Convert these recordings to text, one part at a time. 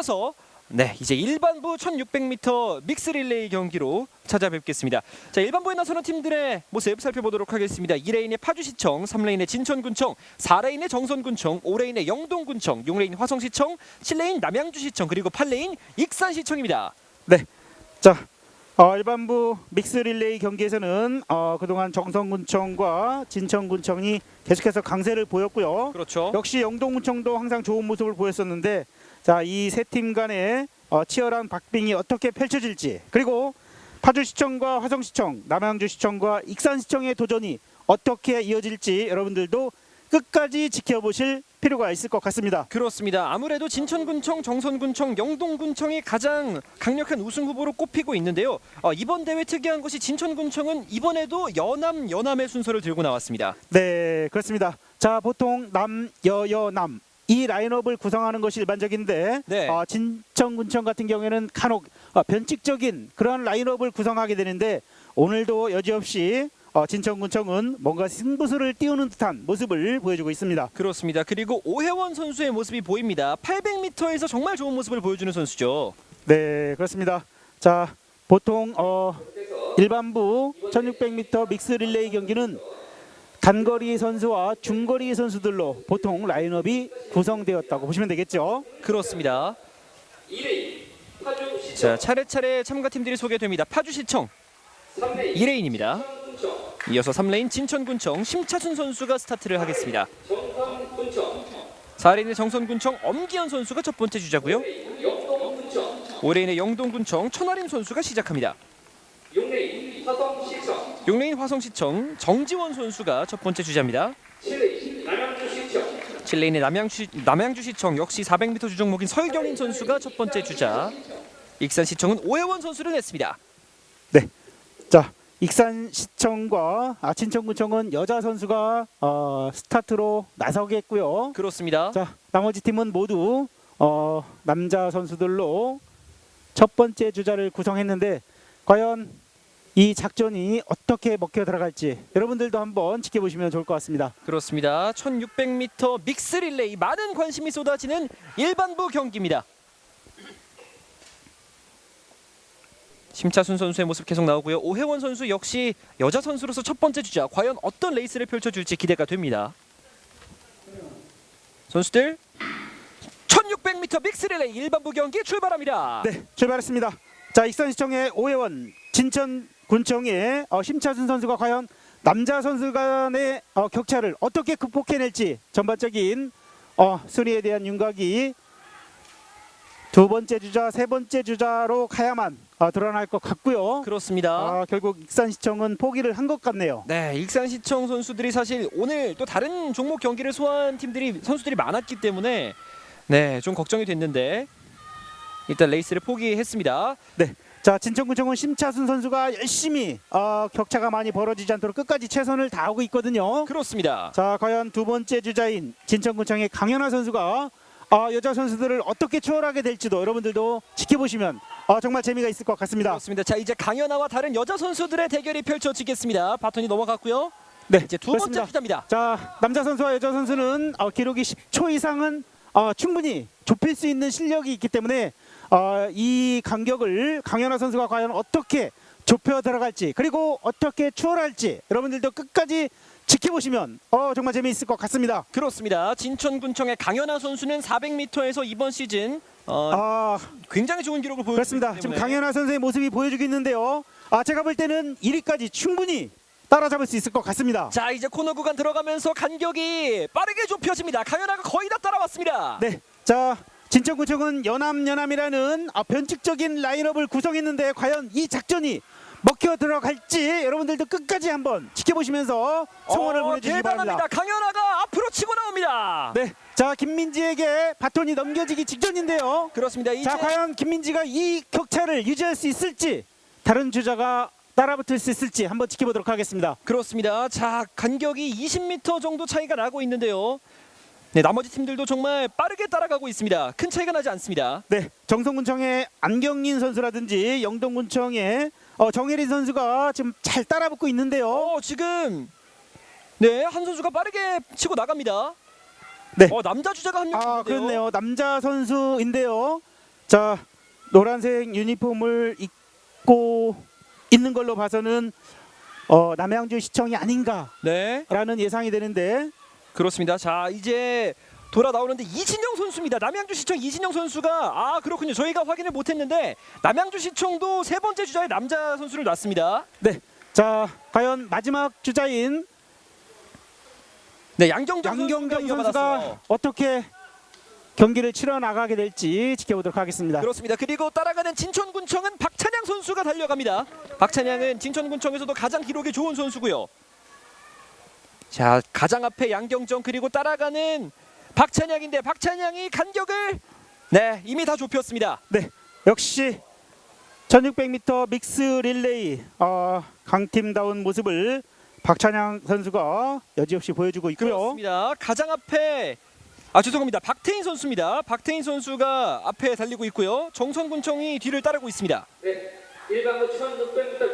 이어서 네 이제 일반부 1600m 믹스 릴레이 경기로 찾아뵙겠습니다. 자 일반부에 나서는 팀들의 모습 살펴보도록 하겠습니다. 2레인의 파주시청, 3레인의 진천군청, 4레인의 정선군청, 5레인의 영동군청, 6레인 화성시청, 7레인 남양주시청 그리고 8레인 익산시청입니다. 네. 자, 어, 일반부 믹스 릴레이 경기에서는 어, 그동안 정성군청과 진천군청이 계속해서 강세를 보였고요. 그렇죠. 역시 영동군청도 항상 좋은 모습을 보였었는데 자, 이 세 팀 간의 어, 치열한 박빙이 어떻게 펼쳐질지 그리고 파주시청과 화성시청, 남양주시청과 익산시청의 도전이 어떻게 이어질지 여러분들도 끝까지 지켜보실 필요가 있을 것 같습니다. 그렇습니다. 아무래도 진천군청, 정선군청, 영동군청이 가장 강력한 우승 후보로 꼽히고 있는데요. 어, 이번 대회 특이한 것이 진천군청은 이번에도 연암 연암의 순서를 들고 나왔습니다. 네, 그렇습니다. 자, 보통 남, 여, 여, 남. 이 라인업을 구성하는 것이 일반적인데 네. 어, 진천 군청 같은 경우에는 간혹 어, 변칙적인 그런 라인업을 구성하게 되는데 오늘도 여지없이 어, 진천군청은 뭔가 승부수를 띄우는 듯한 모습을 보여주고 있습니다. 그렇습니다. 그리고 오혜원 선수의 모습이 보입니다. 800m에서 정말 좋은 모습을 보여주는 선수죠. 네, 그렇습니다. 자, 보통 어, 일반부 1600m 믹스 릴레이 경기는 단거리 선수와 중거리 선수들로 보통 라인업이 구성되었다고 보시면 되겠죠. 그렇습니다. 자 차례차례 참가팀들이 소개됩니다. 파주시청 2레인입니다. 이어서 3레인 진천군청 심차순 선수가 스타트를 하겠습니다. 4레인의 정선군청 엄기현 선수가 첫 번째 주자고요. 5레인의 영동군청 천하림 선수가 시작합니다. 6레인 화성시청 정지원 선수가 첫 번째 주자입니다. 7레인의 남양주, 남양주시청 역시 400m 주종목인 설경인 선수가 첫 번째 주자. 익산시청은 오해원 선수를 냈습니다. 자, 익산시청과 아, 진천구청은 여자 선수가 어, 스타트로 나서겠고요. 그렇습니다. 자, 나머지 팀은 모두 어, 남자 선수들로 첫 번째 주자를 구성했는데 과연 이 작전이 어떻게 먹혀 들어갈지 여러분들도 한번 지켜보시면 좋을 것 같습니다. 그렇습니다. 1600m 믹스 릴레이 많은 관심이 쏟아지는 일반부 경기입니다. 심차순 선수의 모습 계속 나오고요. 오혜원 선수 역시 여자 선수로서 첫 번째 주자. 과연 어떤 레이스를 펼쳐줄지 기대가 됩니다. 선수들 1600m 믹스 릴레이 일반부 경기 출발합니다. 네, 출발했습니다. 자, 익산시청의 오혜원, 진천 군청의 어, 심차순 선수가 과연 남자 선수 간의 어, 격차를 어떻게 극복해낼지 전반적인 어, 순위에 대한 윤곽이 두 번째 주자, 세 번째 주자로 가야만 어, 드러날 것 같고요. 그렇습니다. 아, 결국 익산시청은 포기를 한 것 같네요. 네, 익산시청 선수들이 사실 오늘 또 다른 종목 경기를 소화한 팀들이 선수들이 많았기 때문에 네, 좀 걱정이 됐는데 일단 레이스를 포기했습니다. 자, 진천군청은 심차순 선수가 열심히 어, 격차가 많이 벌어지지 않도록 끝까지 최선을 다하고 있거든요. 그렇습니다. 자 과연 두 번째 주자인 진천구청의 강현아 선수가 아, 여자 선수들을 어떻게 추월하게 될지도 여러분들도 지켜보시면 아, 정말 재미가 있을 것 같습니다. 그렇습니다. 자, 이제 강연아와 다른 여자 선수들의 대결이 펼쳐지겠습니다. 바톤이 넘어갔고요. 네, 이제 두 번째 그렇습니다. 주자입니다. 자 남자 선수와 여자 선수는 어, 기록이 10초 이상은 어, 충분히 좁힐 수 있는 실력이 있기 때문에 어, 이 간격을 강현아 선수가 과연 어떻게 좁혀 들어갈지 그리고 어떻게 추월할지 여러분들도 끝까지 지켜보시면 어, 정말 재미있을 것 같습니다. 그렇습니다. 진천군청의 강연아 선수는 400m에서 이번 시즌 어, 아, 굉장히 좋은 기록을 보여주고 그렇습니다. 있기 지금 강현아 선수의 모습이 보여주고 있는데요. 아 제가 볼 때는 1위까지 충분히 따라잡을 수 있을 것 같습니다. 자, 이제 코너 구간 들어가면서 간격이 빠르게 좁혀집니다. 강연아가 거의 다 따라왔습니다. 네, 자 진천구청은 연암 연암이라는 아, 변칙적인 라인업을 구성했는데 과연 이 작전이 먹혀 들어갈지 여러분들도 끝까지 한번 지켜보시면서 성원을 어, 보내주시기 대단합니다. 바랍니다. 강연아가 앞으로 치고 나옵니다. 네, 자 김민지에게 바톤이 넘겨지기 직전인데요. 그렇습니다. 이제 자 과연 김민지가 이 격차를 유지할 수 있을지 다른 주자가 따라붙을 수 있을지 한번 지켜보도록 하겠습니다. 그렇습니다. 자, 간격이 20m 정도 차이가 나고 있는데요. 네, 나머지 팀들도 정말 빠르게 따라가고 있습니다. 큰 차이가 나지 않습니다. 네, 정성군청의 안경린 선수라든지 영동군청의 어, 정혜린 선수가 지금 잘 따라붙고 있는데요. 어, 지금 네, 한 선수가 빠르게 치고 나갑니다. 네. 어, 남자 주자가 한 명 아. 그렇네요. 남자 선수인데요. 자 노란색 유니폼을 입고 있는 걸로 봐서는 어, 남양주 시청이 아닌가라는 네. 예상이 되는데 그렇습니다. 자 이제 돌아 나오는데 이진영 선수입니다. 남양주시청 이진영 선수가 아 그렇군요. 저희가 확인을 못했는데 남양주시청도 세 번째 주자에 남자 선수를 놨습니다. 네. 자 과연 마지막 주자인 네 양경정, 양경정 선수가 선수가 이어받았어요. 어떻게 경기를 치러 나가게 될지 지켜보도록 하겠습니다. 그렇습니다. 그리고 따라가는 진천군청은 박찬양 선수가 달려갑니다. 박찬양은 진천군청에서도 가장 기록이 좋은 선수고요. 자 가장 앞에 양경정 그리고 따라가는 박찬양인데 박찬양이 간격을 네 이미 다 좁혔습니다. 네, 역시 1600m 믹스 릴레이 어, 강팀다운 모습을 박찬양 선수가 여지없이 보여주고 있고요. 그렇습니다. 가장 앞에 아 죄송합니다. 박태인 선수입니다. 박태인 선수가 앞에 달리고 있고요. 정선군청이 뒤를 따르고 있습니다. 네, 일반부 1600m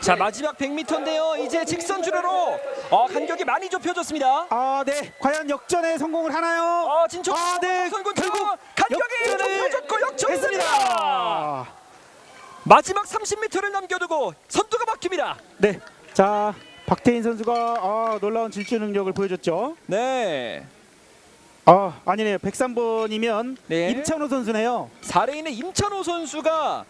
자 마지막 100m인데요. 이제 직선 주로로 어, 간격이 많이 좁혀졌습니다. 아, 네, 과연 역전에 성공을 하나요? 어 진천 아, 네, 정선군청 결국 간격이 역전을 좁혀졌고 역전입니다. 했습니다. 마지막 30m를 남겨두고 선두가 바뀝니다. 네, 자 박태인 선수가 아, 놀라운 질주 능력을 보여줬죠. 네. 아, 아니네요. 103번이면 네. 임찬호 선수네요. 4레인의 임찬호 선수가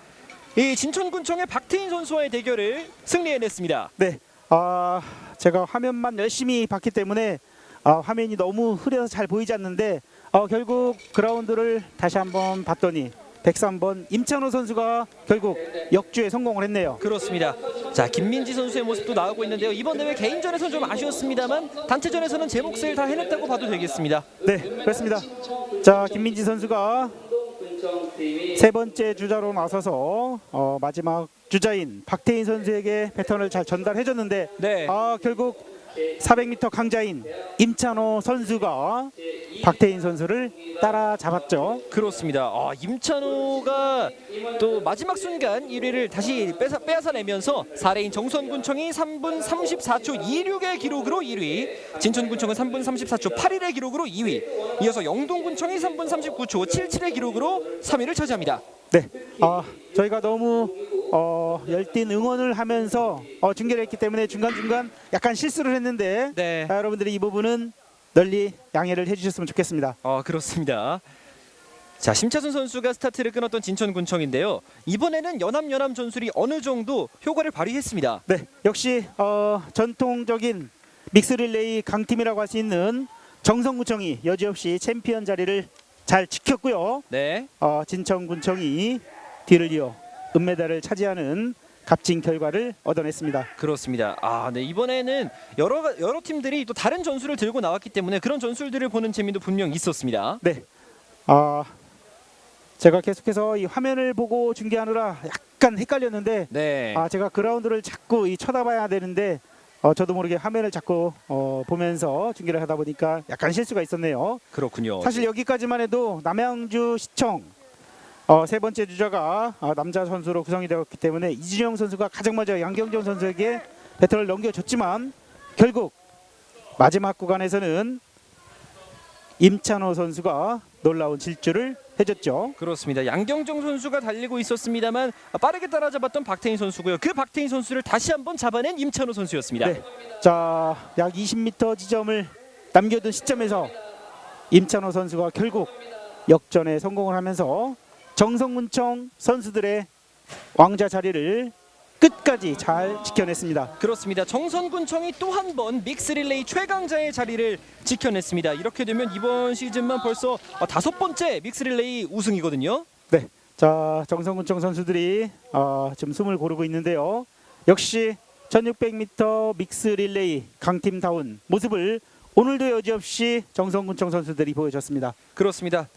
이 진천군청의 박태인 선수와의 대결을 승리해냈습니다. 네, 아 제가 화면만 열심히 봤기 때문에 아, 화면이 너무 흐려서 잘 보이지 않는데 어, 결국 그라운드를 다시 한번 봤더니 103번 임찬호 선수가 결국 역주에 성공을 했네요. 그렇습니다. 자 김민지 선수의 모습도 나오고 있는데요. 이번 대회 개인전에서는 좀 아쉬웠습니다만 단체전에서는 제 몫을 다 해냈다고 봐도 되겠습니다. 네, 그렇습니다. 자 김민지 선수가 세 번째 주자로 나서서 어, 마지막 주자인 박태인 선수에게 배턴을 잘 전달해줬는데 네. 아 결국 400m 강자인 임찬호 선수가 박태인 선수를 따라잡았죠. 그렇습니다. 아, 임찬호가 또 마지막 순간 1위를 다시 뺏어, 빼앗아내면서 4레인 정선군청이 3분 34초 26의 기록으로 1위, 진천군청은 3분 34초 81의 기록으로 2위, 이어서 영동군청이 3분 39초 77의 기록으로 3위를 차지합니다. 네, 아 저희가 너무 어, 열띤 응원을 하면서 어, 중계를 했기 때문에 중간 중간 약간 실수를 했는데 네. 아, 여러분들이 이 부분은 널리 양해를 해주셨으면 좋겠습니다. 어, 그렇습니다. 자, 심차순 선수가 스타트를 끊었던 진천군청인데요. 이번에는 연합연합 전술이 어느 정도 효과를 발휘했습니다. 네, 역시 어, 전통적인 믹스 릴레이 강팀이라고 할 수 있는 정성구청이 여지없이 챔피언 자리를 잘 지켰고요. 네. 어, 진천군청이 뒤를 이어 은메달을 차지하는 값진 결과를 얻어냈습니다. 그렇습니다. 아, 네 이번에는 여러 가- 여러 팀들이 또 다른 전술을 들고 나왔기 때문에 그런 전술들을 보는 재미도 분명 있었습니다. 네, 아 제가 계속해서 이 화면을 보고 중계하느라 약간 헷갈렸는데 네. 아 제가 그라운드를 자꾸 이 쳐다봐야 되는데 어, 저도 모르게 화면을 자꾸 어, 보면서 중계를 하다 보니까 약간 실수가 있었네요. 그렇군요. 사실 여기까지만 해도 남양주 시청 어, 세 번째 주자가 어, 남자 선수로 구성이 되었기 때문에 이준영 선수가 가장 먼저 양경정 선수에게 배틀을 넘겨줬지만 결국 마지막 구간에서는 임찬호 선수가 놀라운 질주를 해줬죠. 그렇습니다. 양경정 선수가 달리고 있었습니다만 빠르게 따라잡았던 박태인 선수고요. 그 박태인 선수를 다시 한번 잡아낸 임찬호 선수였습니다. 네. 자, 약 20m 지점을 남겨둔 시점에서 임찬호 선수가 결국 역전에 성공을 하면서 정성문청 선수들의 왕자 자리를 끝까지 잘 지켜냈습니다. 그렇습니다. 정선군청이 또 한 번 믹스 릴레이 최강자의 자리를 지켜냈습니다. 이렇게 되면 이번 시즌만 벌써 어, 다섯 번째 믹스 릴레이 우승이거든요. 네. 자, 정성문청 선수들이 어, 지금 숨을 고르고 있는데요. 역시 1600m 믹스 릴레이 강팀다운 모습을 오늘도 여지없이 정성군청 선수들이 보여줬습니다. 그렇습니다.